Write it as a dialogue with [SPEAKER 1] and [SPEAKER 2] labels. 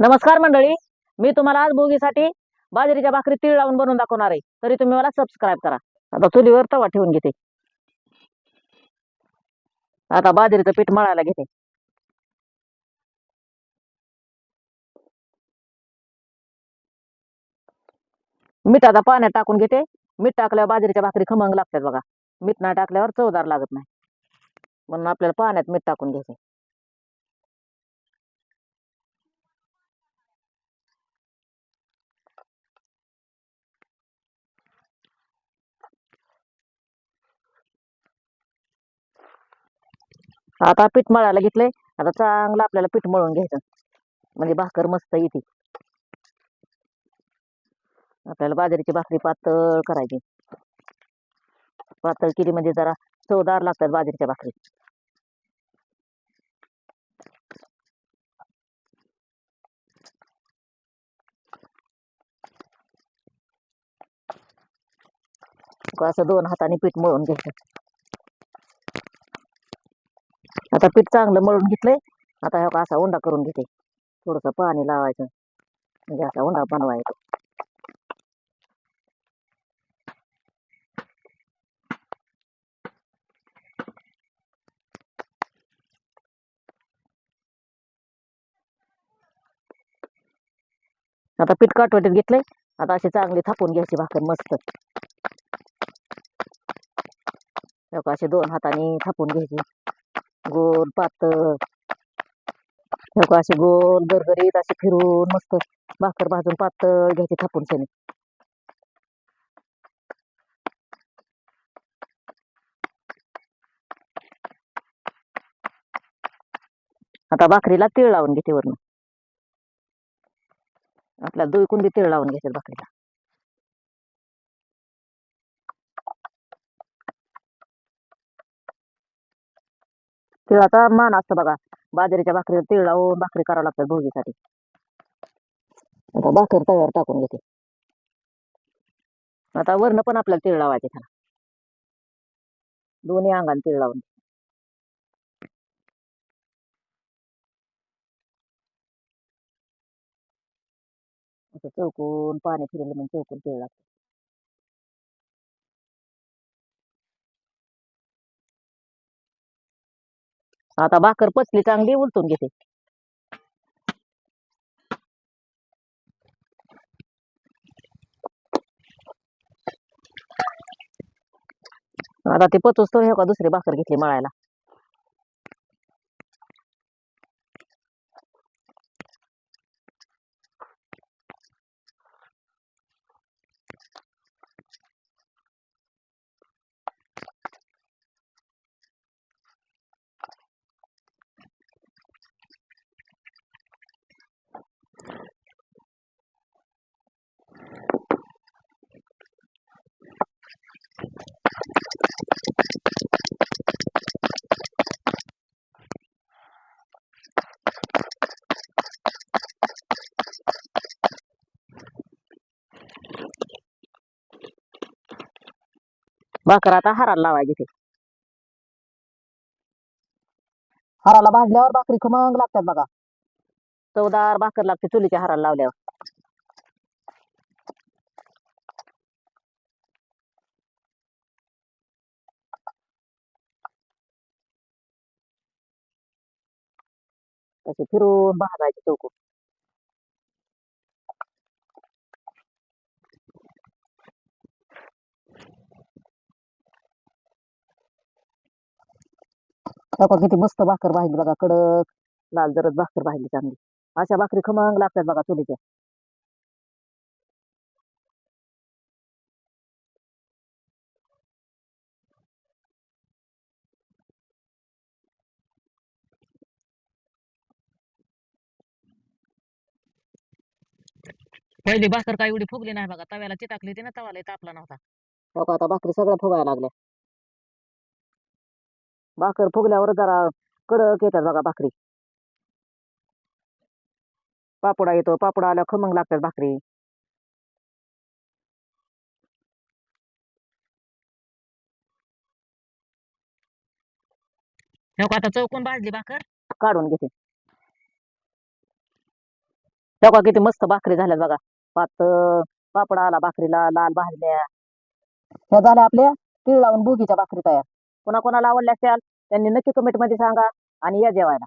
[SPEAKER 1] नमस्कार मंडळी मी तुम्हाला आज भोगीसाठी बाजरीच्या भाकरी तीळ लावून बनवून दाखवणार आहे. तरी तुम्ही मला सबस्क्राईब करा. आता चुलीवर तवा ठेवून घेते. आता बाजरीचं पीठ मळायला घेते. मीठ आता पाण्यात टाकून घेते. मीठ टाकल्यावर बाजरीच्या भाकरी खमंग लागतात बघा. मीठ नाही टाकल्यावर चवदार लागत नाही. म्हणून आपल्याला पाण्यात मीठ टाकून घ्यायचं आता पीठ मळायला घेतलंय. आता चांगलं आपल्याला पीठ मळून घ्यायचं. म्हणजे भाकर मस्त येते. आपल्याला बाजरीची भाकरी पातळ करायची. पातळ केली म्हणजे जरा चवदार लागतात बाजरीच्या भाकरी. असं दोन हाताने पीठ मळून घ्यायचं. आता पीठ चांगलं मळून घेतलंय. आता ह्या असा उंडा करून घेते. थोडस पाणी लावायचं. म्हणजे असा उंडा बनवायचा. आता पीठ काटवटीत घेतलंय. आता अशी चांगली थापून घ्यायची भाकर मस्त. असे दोन हाताने थापून घ्यायची. गोल पातळ ह्या असे गोल गरगरीत असे फिरून मस्त भाकर भाजून पातळ घ्यायची थापून सनी. आता भाकरीला तीळ लावून घेते वरून आपल्याला दुई कुंडी तीळ लावून घ्यायचे भाकरीला. तिळाचा मान असतो बघा. बाजरीच्या भाकरीला तीळ लावून भाकरी करावं लागतात भोगीसाठी आता भाकर तव्यावर टाकून घेते. आता वरण पण आपल्याला तीळ लावायचे त्याला. दोन्ही अंगाने तिळ लावून. असं चौकून पाणी फिरवलं म्हणजे चौकून तिळ लागतं. आता भाकर पचली चांगली उलटून घेते. आता ते पचोस तर हे का दुसरी भाकर घेतली मळायला? भाकर आता हाराला लावायची ते हाराला भाजल्यावर भाकरी खमंग लागतात बघा. चवदार भाकर लागते चुलीच्या हाराला लावल्यावर. तसे फिरून भाजायचे चौकून. बघा किती मस्त भाकर भाजली बघा कडक लाल जरद भाकर भाजली चांगली. अशा भाकरी खमंग लागतात बघा चुलीच्या. पहिली भाकर काय एवढी फुगली नाही बघा तव्याला चिटाकली होती ना तवाला तापला नव्हता. बघा आता भाकरी सगळ्या फुगायला लागल्या. भाकर फुगल्यावर जरा कडक येतात बघा भाकरी. पापडा येतो पापडा आला खमंग लागतात भाकरी. नको आता चौकून भाजली भाकर. काढून घेते. तेव्हा किती मस्त भाकरी झाल्यात बघा. पात पापडा आला भाकरीला लाल भाजल्या. झाल्या आपल्या तीळ लावून भुगीच्या भाकरी तयार. कोणाकोणाला आवडले असेल त्यांनी नक्की कमेंटमध्ये सांगा आणि या जेवायला.